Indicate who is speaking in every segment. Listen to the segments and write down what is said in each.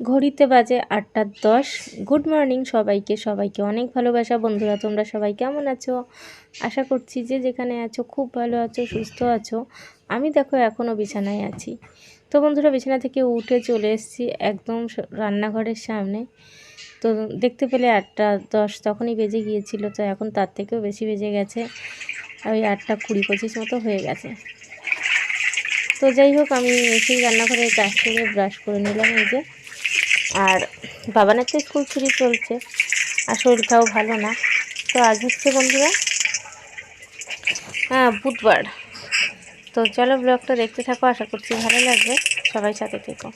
Speaker 1: ঘড়িতে বাজে আটটা দশ। গুড মর্নিং সবাইকে সবাইকে অনেক ভালোবাসা। বন্ধুরা, তোমরা সবাই কেমন আছো? আশা করছি যে যেখানে আছো, খুব ভালো আছো, সুস্থ আছো। আমি দেখো এখনও বিছানায় আছি। তো বন্ধুরা, বিছানা থেকে উঠে চলে এসেছি একদম রান্নাঘরের সামনে। তো দেখতে পেলে আটটা দশ তখনই বেজে গিয়েছিল, তো এখন তার থেকেও বেশি বেজে গেছে। ওই আটটা কুড়ি পঁচিশ মতো হয়ে গেছে। তো যাই হোক, আমি এসেই রান্নাঘরের কাছ থেকে ব্রাশ করে নিলাম এই যে। আর বাবানের তো স্কুল ছুটি চলছে আর শরীরটাও ভালো না। তো আজ হচ্ছে বন্ধুরা হ্যাঁ বুধবার। তো চলো ব্লগটা দেখতে থাকো, আশা করছি ভালো লাগবে। সবাই সাথে থেকো।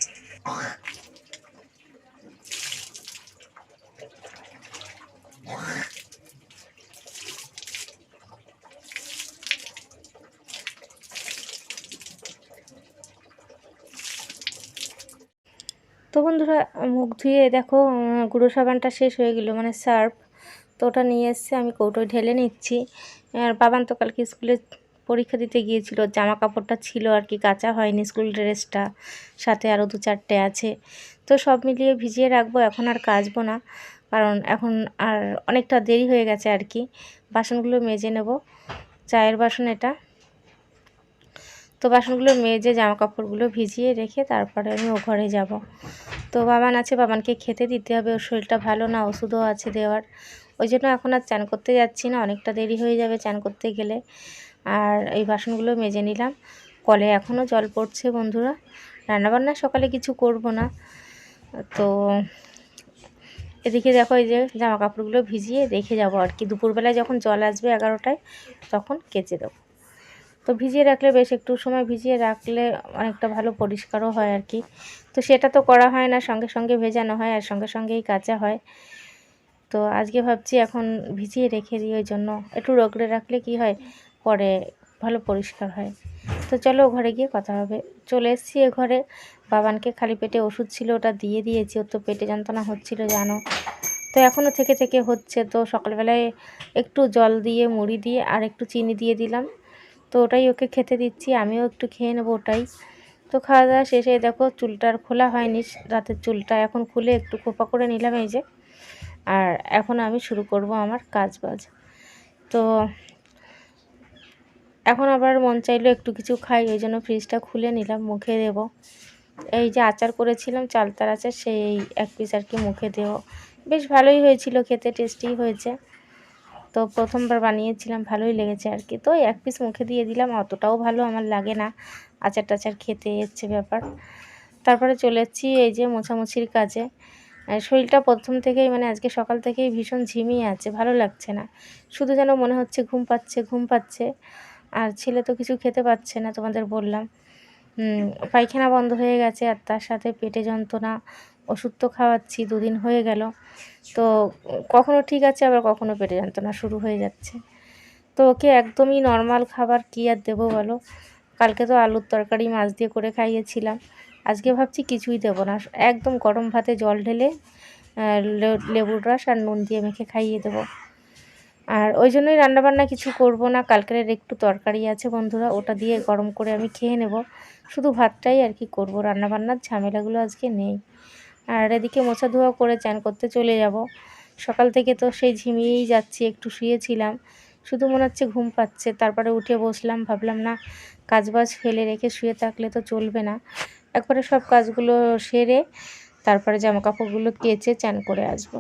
Speaker 1: তো বন্ধুরা, মুখ ধুয়ে দেখো গুঁড়ো সাবানটা শেষ হয়ে গেলো মানে সার্ফ। তো ওটা নিয়ে এসছে, আমি কৌটোয় ঢেলে নিচ্ছি। আর বাবান তো কালকে স্কুলে পরীক্ষা দিতে গিয়েছিল জামা কাপড়টা ছিল আর কি, কাঁচা হয়নি স্কুল ড্রেসটা। সাথে আরও দু চারটে আছে। তো সব মিলিয়ে ভিজিয়ে রাখব, এখন আর কাচবো না, কারণ এখন আর অনেকটা দেরি হয়ে গেছে আর কি। বাসনগুলো মেজে নেব, চায়ের বাসন এটা। তো বাসনগুলো মেজে জামা কাপড়গুলো ভিজিয়ে রেখে তারপরে আমি ও ঘরে যাব। তো বাবান আছে, বাবানকে খেতে দিতে হবে, ওর শরীরটা ভালো না, ওষুধও আছে দেওয়ার। ওই জন্য এখন আর চান করতে যাচ্ছি না, অনেকটা দেরি হয়ে যাবে চান করতে গেলে। আর এই বাসনগুলো মেজে নিলাম। কলে এখনও জল পড়ছে বন্ধুরা। রান্নাবান্না সকালে কিছু করব না। তো এদিকে দেখো এই যে জামা কাপড়গুলো ভিজিয়ে রেখে যাব আর কি। দুপুরবেলায় যখন জল আসবে এগারোটায়, তখন কেচে দেবো। তো ভিজিয়ে রাখলে বেশ, একটু সময় ভিজিয়ে রাখলে অনেকটা ভালো, পরিষ্কারও হয় আর কি। তো সেটা তো করা হয় না, সঙ্গে সঙ্গে ভেজানো হয় আর সঙ্গে সঙ্গেই কাঁচা হয়। তো আজকে ভাবছি এখন ভিজিয়ে রেখে দিই, ওই জন্য একটু রগড়ে রাখলে কি হয়, পরে ভালো পরিষ্কার হয়। তো চলো ঘরে গিয়ে কথা হবে। চলে এসেছি এ ঘরে। বাবানকে খালি পেটে ওষুধ ছিল, ওটা দিয়ে দিয়েছি, ওর তো পেটে যন্ত্রণা হচ্ছিল, জানো। তো এখনও থেকে থেকে হচ্ছে, তো সকালবেলায় একটু জল দিয়ে, মুড়ি দিয়ে, আর একটু চিনি দিয়ে দিলাম। তো ওটাই ওকে খেতে দিচ্ছি, আমিও একটু খেয়ে নেব ওটাই। তো খাওয়া দাওয়া শেষে দেখো চুলটার খোলা হয়নি, রাতের চুলটা এখন খুলে একটু খোপা করে নিলাম এই যে। আর এখন আমি শুরু করব আমার কাজ বাজ তো এখন আবার মন চাইলো একটু কিছু খাই ওই জন্য ফ্রিজটা খুলে নিলাম, মুখে দেব। এই যে আচার করেছিলাম, চালতার আচার, সেই এক পিস আর কি মুখে দেব। বেশ ভালোই হয়েছিল, খেতে টেস্টি হয়েছে। তো প্রথমবার বানিয়েছিলাম, ভালোই লেগেছে আর কি তো এক পিস মুখে দিয়ে দিলাম, অতটাও ভালো আমার লাগে না। আচার টাচার খেতে হচ্ছে ব্যাপার। তারপরে চলে এসেছি এই যে মোছামুছির কাজে। শরীরটা প্রথম থেকেই মানে আজকে সকাল থেকেই ভীষণ ঝিমিয়ে আছে, ভালো লাগছে না। শুধু যেন মনে হচ্ছে ঘুম পাচ্ছে ঘুম পাচ্ছে। আর ছেলে তো কিছু খেতে পাচ্ছে না, তোমাদের বললাম। পায়খানা বন্ধ হয়ে গেছে আর তার সাথে পেটে যন্ত্রণা। ওষুধ তো খাওয়াচ্ছি, দুদিন হয়ে গেল। তো কখনো ঠিক আছে, আবার কখনো পেটে যন্ত্রণা শুরু হয়ে যাচ্ছে। তো ওকে একদমই নর্মাল খাবার কী আর দেবো বলো? কালকে তো আলুর তরকারি মাছ দিয়ে করে খাইয়েছিলাম। আজকে ভাবছি কিছুই দেবো না। একদম গরম ভাতে জল ঢেলে লেবুর রস আর নুন দিয়ে মেখে খাইয়ে দেবো। আর ওই জন্যই রান্নাবান্না কিছু করব না। কালকের একটু তরকারি আছে বন্ধুরা, ওটা দিয়ে গরম করে আমি খেয়ে নেব। শুধু ভাতটাই আর কি করব। রান্নাবান্নার ঝামেলাগুলো আজকে নেই। আর এদিকে মোছা ধোয়া করে চান করতে চলে যাব। সকাল থেকে তো সেই ঝিমিয়েই যাচ্ছি, একটু শুয়েছিলাম। শুধু মনে হচ্ছে ঘুম পাচ্ছে। তারপরে উঠে বসলাম, ভাবলাম, না, কাজবাজ ফেলে রেখে শুয়ে থাকলে তো চলবে না। একবারে সব কাজগুলো সেরে তারপরে জামা কাপড়গুলো কেচে চান করে আসব।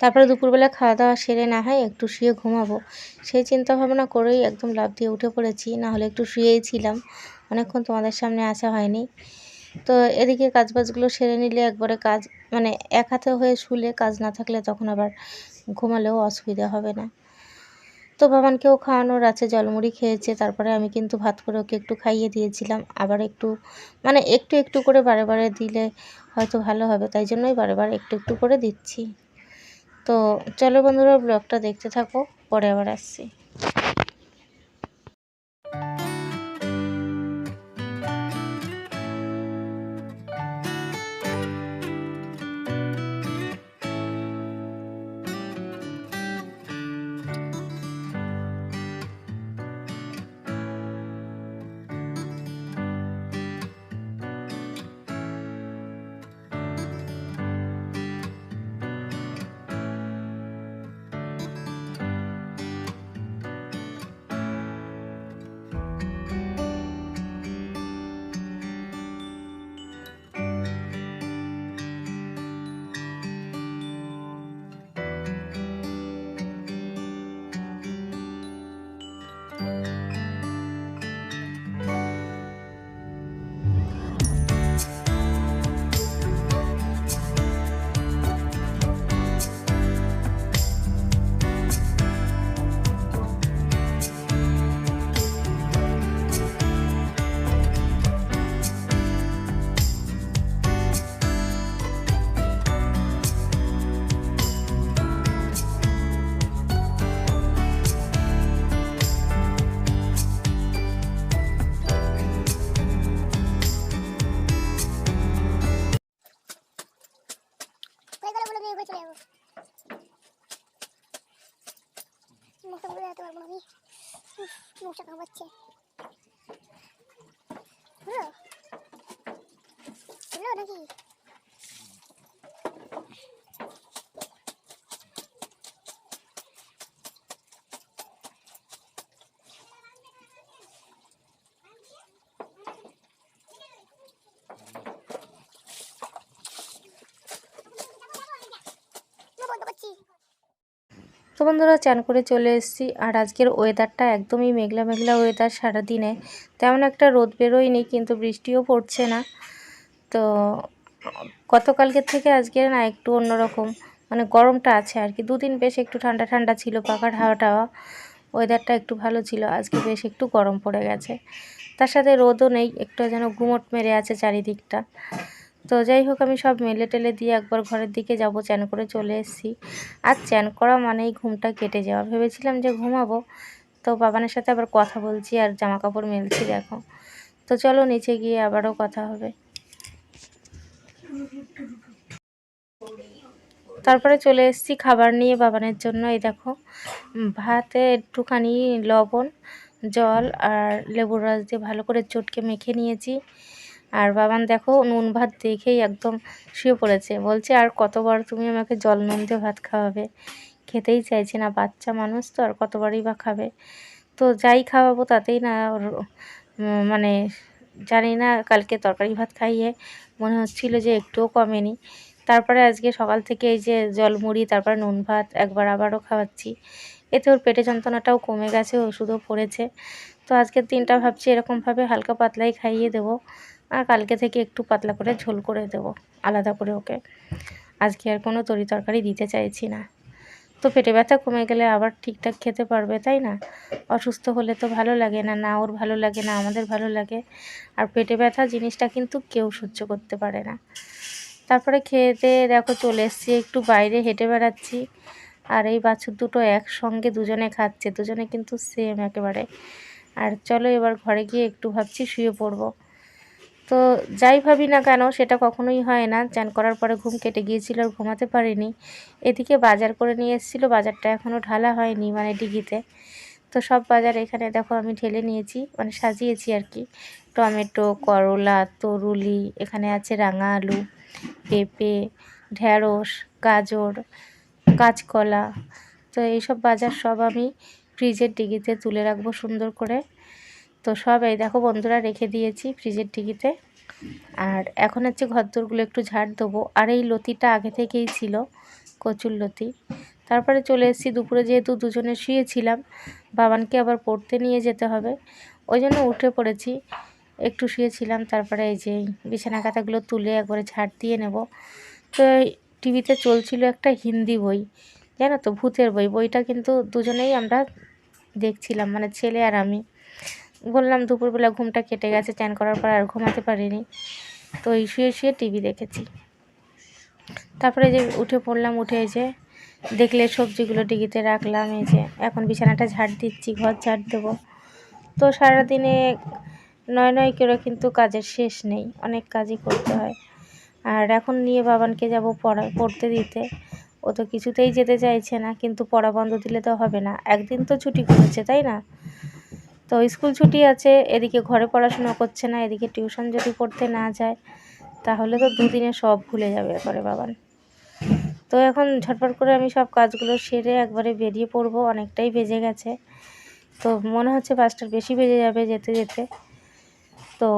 Speaker 1: তারপরে দুপুরবেলা খাওয়া দাওয়া সেরে না হয় একটু শুয়ে ঘুমাবো। সেই চিন্তা ভাবনা করেই একদম লাভ দিয়ে উঠে পড়েছি। না হলে একটু শুয়েই ছিলাম। অনেকক্ষণ তোমাদের সামনে আসা হয়নি। তো এদিকে কাজবাজগুলো সেরে নিলে একবারে কাজ মানে এক হাতে হয়ে শুলে কাজ না থাকলে তখন আবার ঘুমালেও অসুবিধা হবে না। তো বাবানকেও খাওয়ানোর আছে জলমুড়ি খেয়েছে, তারপরে আমি কিন্তু ভাত করে ওকে একটু খাইয়ে দিয়েছিলাম। আবার একটু মানে একটু একটু করে বারে বারে দিলে হয়তো ভালো হবে, তাই জন্যই বারে বারে একটু একটু করে দিচ্ছি। তো চলো বন্ধুরা, ব্লগটা দেখতে থাকো, পরে আবার আসছি।
Speaker 2: নাকি
Speaker 1: তো বন্ধুরা, চান করে চলে এসেছি। আর আজকের ওয়েদারটা একদমই মেঘলা মেঘলা ওয়েদার সারাদিনে। তেমন একটা রোদ বেরোয়নি, কিন্তু বৃষ্টিও পড়ছে না। তো গতকালকের থেকে আজকে না একটু অন্যরকম। মানে গরমটা আছে আর কি। দুদিন বেশ একটু ঠান্ডা ঠান্ডা ছিল, পাখার হাওয়া টাওয়া ওয়েদারটা একটু ভালো ছিল, আজকে বেশ একটু গরম পড়ে গেছে। তার সাথে রোদও নেই, একটু যেন গুমট মেরে আছে চারিদিকটা। তো যাই হোক, আমি সব মেলে টেলে দিয়ে একবার ঘরের দিকে যাব, চ্যান করে চলে এসেছি। আর চ্যান করা মানেই ঘুমটা কেটে যাওয়া। ভেবেছিলাম যে ঘুমাবো, তো বাবানের সাথে আবার কথা বলছি আর জামা কাপড় মেলছি, দেখো। তো চলো নিচে গিয়ে আবারও কথা হবে। তারপরে চলে এসেছি খাবার নিয়ে বাবানের জন্য, এই দেখো। ভাতে একটুখানি লবণ, জল আর লেবুর রস দিয়ে ভালো করে চটকে মেখে নিয়েছি। আর বাবান দেখো নুন ভাত দেখেই একদম শুয়ে পড়েছে। বলছে, আর কতবার তুমি আমাকে জল নুন দিয়ে ভাত খাওয়াবে? খেতেই চাইছে না, বাচ্চা মানুষ তো, আর কতবারই বা খাবে? তো যাই খাওয়াবো তাতেই না মানে জানি না, কালকে তরকারি ভাত খাইয়ে মনে হচ্ছিল যে একটুও কমেনি। তারপরে আজকে সকাল থেকে এই যে জল মুড়ি, তারপর নুন ভাত, একবার আবারও খাওয়াচ্ছি। এতে ওর পেটে যন্ত্রণাটাও কমে গেছে, ওষুধও পড়েছে। তো আজকের দিনটা ভাবছি এরকমভাবে হালকা পাতলাই খাইয়ে দেবো আর কালকে থেকে একটু পাতলা করে ঝোল করে দেবো, আলাদা করে ওকে। আজকে আর কোনো তরি তরকারি দিতে চাইছি না। তো পেটে ব্যথা কমে গেলে আবার ঠিকঠাক খেতে পারবে, তাই না? অসুস্থ হলে তো ভালো লাগে না না ওর ভালো লাগে না, আমাদের ভালো লাগে। আর পেটে ব্যথা জিনিসটা কিন্তু কেউ সহ্য করতে পারে না। তারপরে খেতে দেখো চলে এসেছি, একটু বাইরে হেঁটে বেড়াচ্ছি। আর এই বাছুর দুটো একসঙ্গে দুজনে খাচ্ছে, দুজনে কিন্তু সেম একেবারে। আর চলো এবার ঘরে গিয়ে একটু ভাবছি শুয়ে পড়ব। তো যাই ভাবি না কেন, সেটা কখনোই হয় না। চান করার পরে ঘুম কেটে গিয়েছিল আর ঘুমাতে পারিনি। এদিকে বাজার করে নিয়ে এসেছিল, বাজারটা এখনও ঢালা হয়নি মানে ডিগিতে। তো সব বাজার এখানে দেখো আমি ঢেলে নিয়েছি মানে সাজিয়েছি আর কি। টমেটো, করলা, তরুলি, এখানে আছে রাঙা আলু, পেঁপে ঢ্যাঁড়স গাজর, কাঁচকলা। তো এইসব বাজার সব আমি ফ্রিজের ডিগিতে তুলে রাখব সুন্দর করে। তো সব এই দেখো বন্ধুরা রেখে দিয়েছি ফ্রিজের ডিগিতে। আর এখন হচ্ছে ঘরদোরগুলো একটু ঝাড় দেবো। আর এই লতিটা আগে থেকেই ছিল, কচুর লতি। তারপরে চলে এসেছি দুপুরে যেহেতু দুজনে শুয়েছিলাম, বাবানকে আবার পড়তে নিয়ে যেতে হবে। ওই জন্য উঠে পড়েছি, একটু শুয়েছিলাম, তারপরে এই যে বিছানা কাঁথাগুলো তুলে একবারে ঝাড় দিয়ে নেব। তো টিভিতে চলছিল একটা হিন্দি বই, জানো তো, ভূতের বই। বইটা কিন্তু দুজনেই আমরা দেখছিলাম মানে ছেলে আর আমি। বললাম, দুপুরবেলা ঘুমটা কেটে গেছে চ্যান করার পর আর ঘুমাতে পারিনি। তো এই শুয়ে শুয়ে টিভি দেখেছি। তারপরে যে উঠে পড়লাম, উঠে যে দেখলে সবজিগুলো ডিগিতে রাখলাম, এই যে এখন বিছানাটা ঝাড় দিচ্ছি, ঘর ঝাড় দেবো। তো সারাদিনে নয় নয় করে কিন্তু কাজের শেষ নেই, অনেক কাজই করতে হয়। আর এখন নিয়ে বাবানকে যাব পড়া, পড়তে দিতে। ও তো কিছুতেই যেতে চাইছে না, কিন্তু পড়া বন্ধ দিলে তো হবে না। একদিন তো ছুটি করেছে, তাই না? তো স্কুল ছুটি আছে, এদিকে ঘরে পড়াশোনা করছে না, এদিকে টিউশন যদি পড়তে না যায়, তাহলে তো দুদিনে সব ভুলে যাবে একবারে বাবান। তো এখন ঝটপট করে আমি সব কাজগুলো সেরে একবারে বেরিয়ে পড়ব, অনেকটাই বেজে গেছে। তো মনে হচ্ছে পাঁচটার বেশি বেজে যাবে যেতে যেতে। তো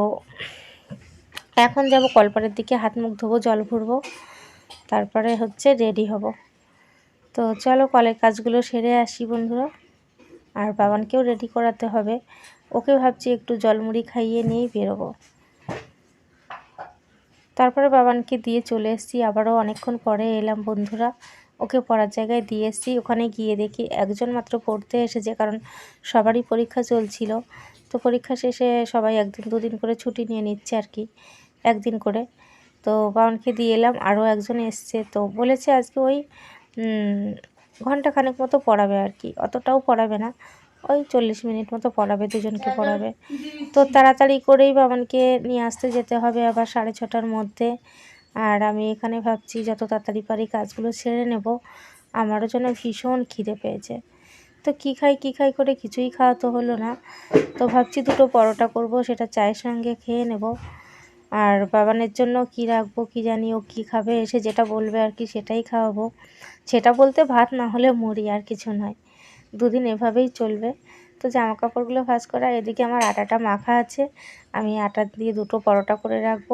Speaker 1: এখন যাব কলপারের দিকে, হাত মুখ ধোবো, জল ভরবো, তারপরে হচ্ছে রেডি হব। তো চলো কলের কাজগুলো সেরে আসি বন্ধুরা। আর বাবানকেও রেডি করাতে হবে। ওকে ভাবছি একটু জলমুড়ি খাইয়ে নিয়েই বেরোবো। তারপরে বাবানকে দিয়ে চলে এসেছি। আবারও অনেকক্ষণ পরে এলাম বন্ধুরা। ওকে পড়ার জায়গায় দিয়ে এসেছি। ওখানে গিয়ে দেখি একজন মাত্র পড়তে এসেছে, কারণ সবারই পরীক্ষা চলছিল। তো পরীক্ষা শেষে সবাই একদিন দুদিন করে ছুটি নিয়ে নিচ্ছে আর কি, একদিন করে। তো বাবানকে দিয়ে এলাম। আরও একজন এসছে। তো বলেছে আজকে ওই উম, ঘন্টাখানেক মতো পড়াবে আর কি অতটাও পড়াবে না। ওই চল্লিশ মিনিট মতো পড়াবে দুজনকে পড়াবে। তো তাড়াতাড়ি করেই বাবানকে নিয়ে আসতে যেতে হবে আবার সাড়ে ছটার মধ্যে। আর আমি এখানে ভাবছি যত তাড়াতাড়ি পারি কাজগুলো সেরে নেব। আমারও যেন ভীষণ খিদে পেয়েছে। তো কী খাই কী খাই করে কিছুই খাওয়া তো হলো না। তো ভাবছি দুটো পরোটা করব সেটা চায়ের সঙ্গে খেয়ে নেব। আর বাবানের জন্য কি রাখব, কি জানি ও কী খাবে, এসে যেটা বলবে আর কি সেটাই খাওয়াবো। সেটা বলতে ভাত না হলে মুড়ি আর কিছু নয়। দুদিন এভাবেই চলবে। তো জামা কাপড়গুলো ভাঁজ করা, এদিকে আমার আটাটা মাখা আছে। আমি আটা দিয়ে দুটো পরোটা করে রাখব।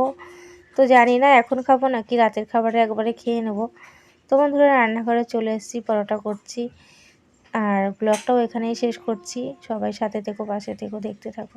Speaker 1: তো জানি না এখন খাব নাকি রাতের খাবারে একবারে খেয়ে নেব। তো বন্ধুরা, রান্নাঘরে চলে এসেছি, পরোটা করছি। আর ব্লগটাও এখানেই শেষ করছি। সবাই সাথে থেকো, পাশে থেকো, দেখতে থাকো।